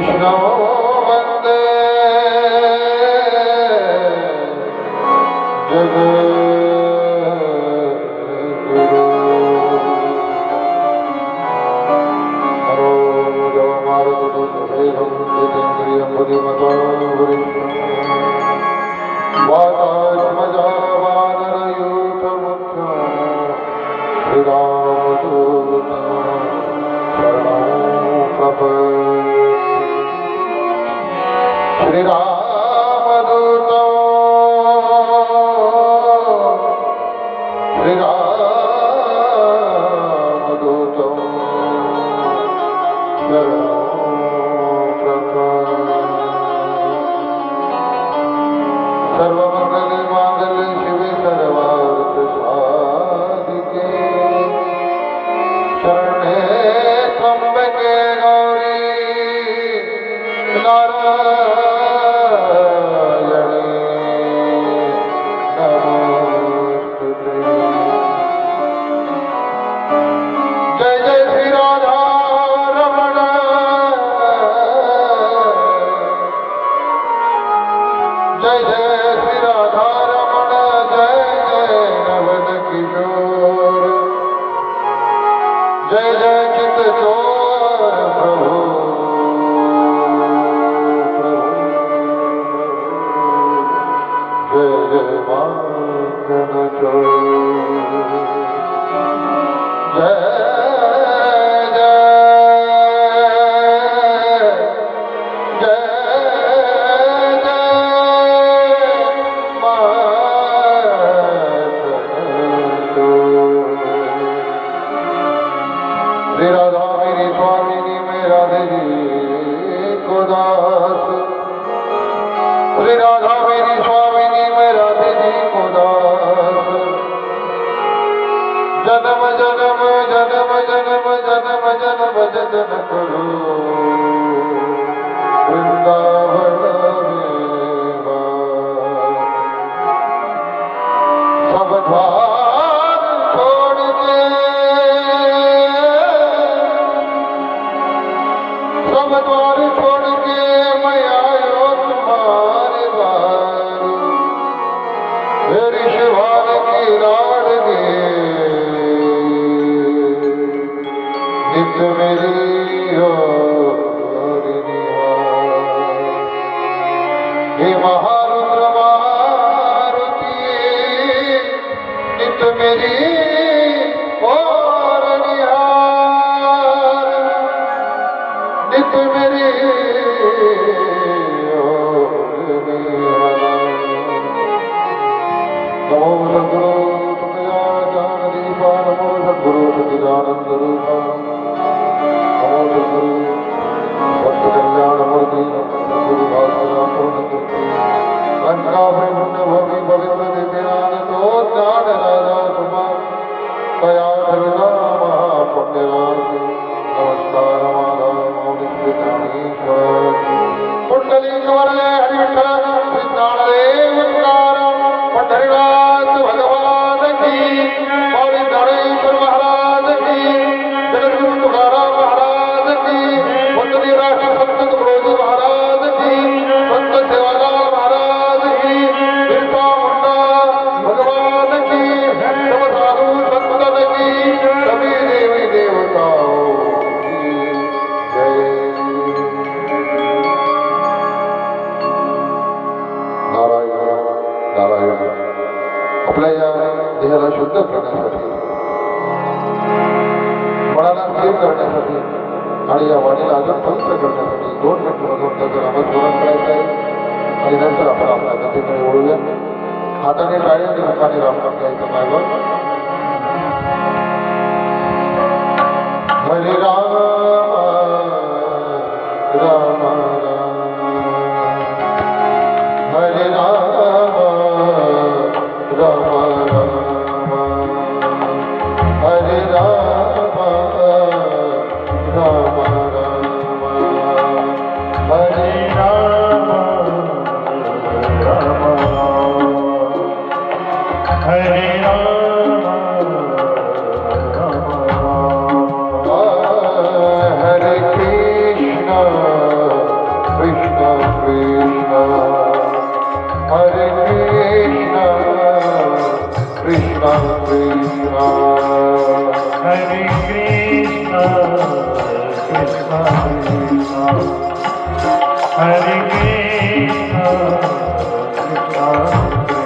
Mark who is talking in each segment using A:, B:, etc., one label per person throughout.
A: विष्णो वंदे। जगत् れが जय जय ભજન કરો. વૃંદાવન સબધાન છોડ દે સબદ્વાર देहाला शुद्ध करण्यासाठी. मनाला स्थिर करण्यासाठी आणि या वाणीला अजून पवित्र करण्यासाठी दोन मिनिटांमधून करायचं आहे आणि नंतर आपण आपल्या कथेकडे ओळूया हाताने टाळी आणि हाताने रामनाम घ्यायचं मायवर हरे Ram.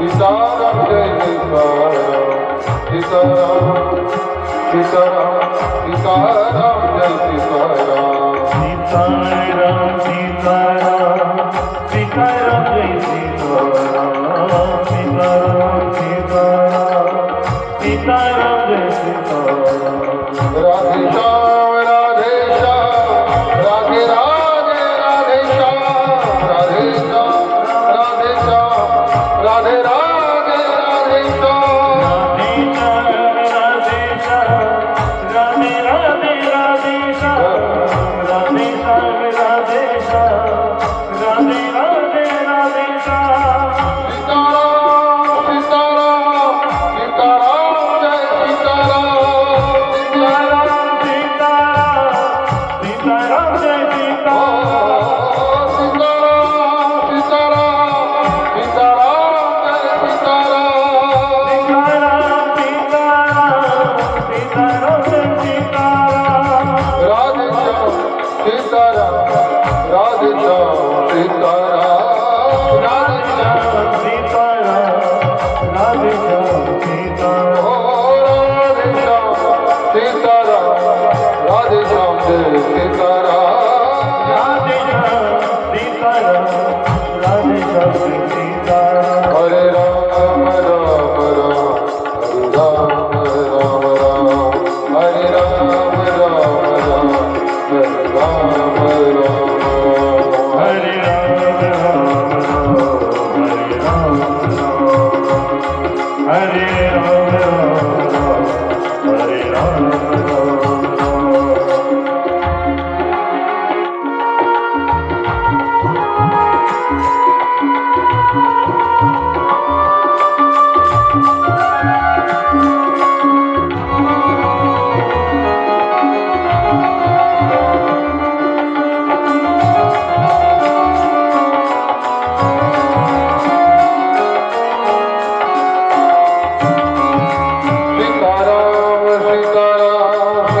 A: Kisaram Jai Kisaram, Kisaram, Kisaram, Jai Jai Jai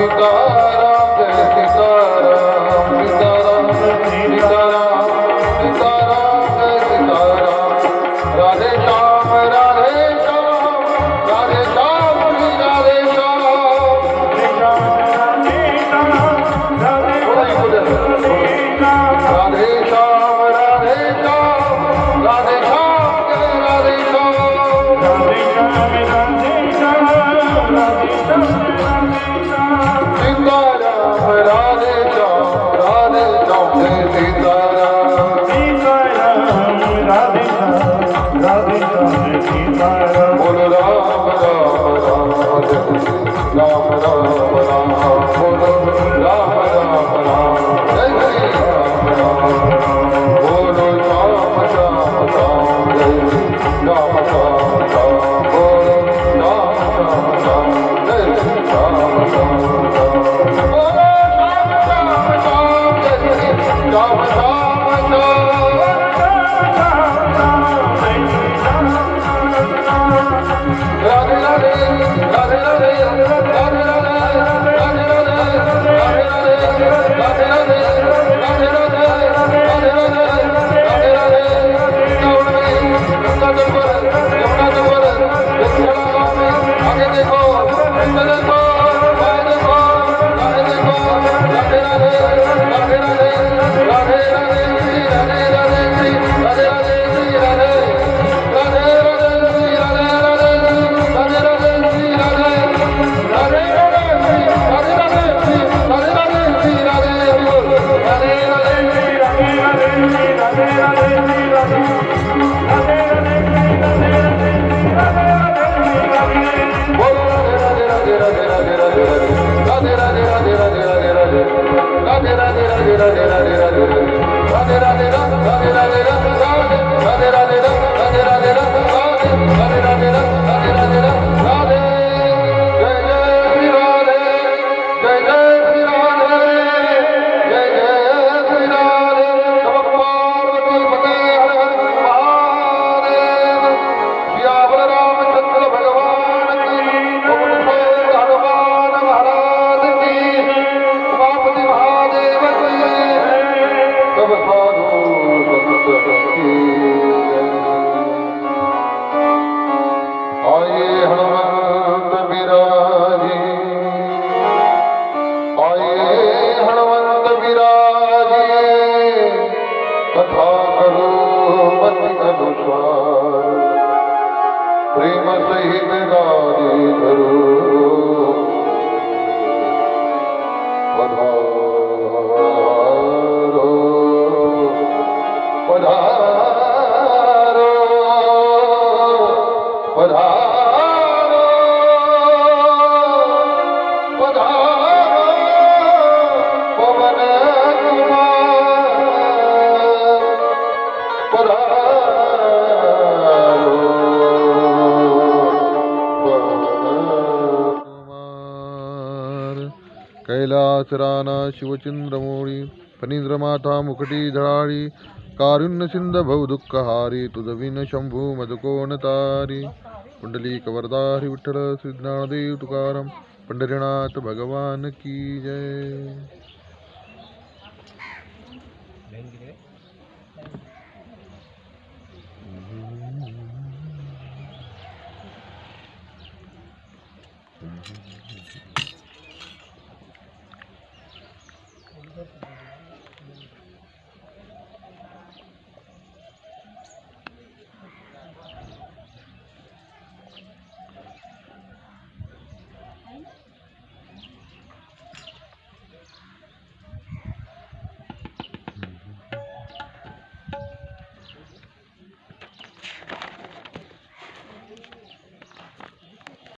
A: Africa. ڪٿا ڪرو متواريم صحيح گاڏي ڌرو. आचराना शिवचंद्रमोळी फणींद्रमाथा मुखटी धळाळी कारुण्यसिंध भवदुःखहारी तुझविन Shambhu मधुकोणतारी कुंडली कवरदारी विठ्ठल सिद्धादेव तुकाराम पंढरीनाथ भगवान की जय।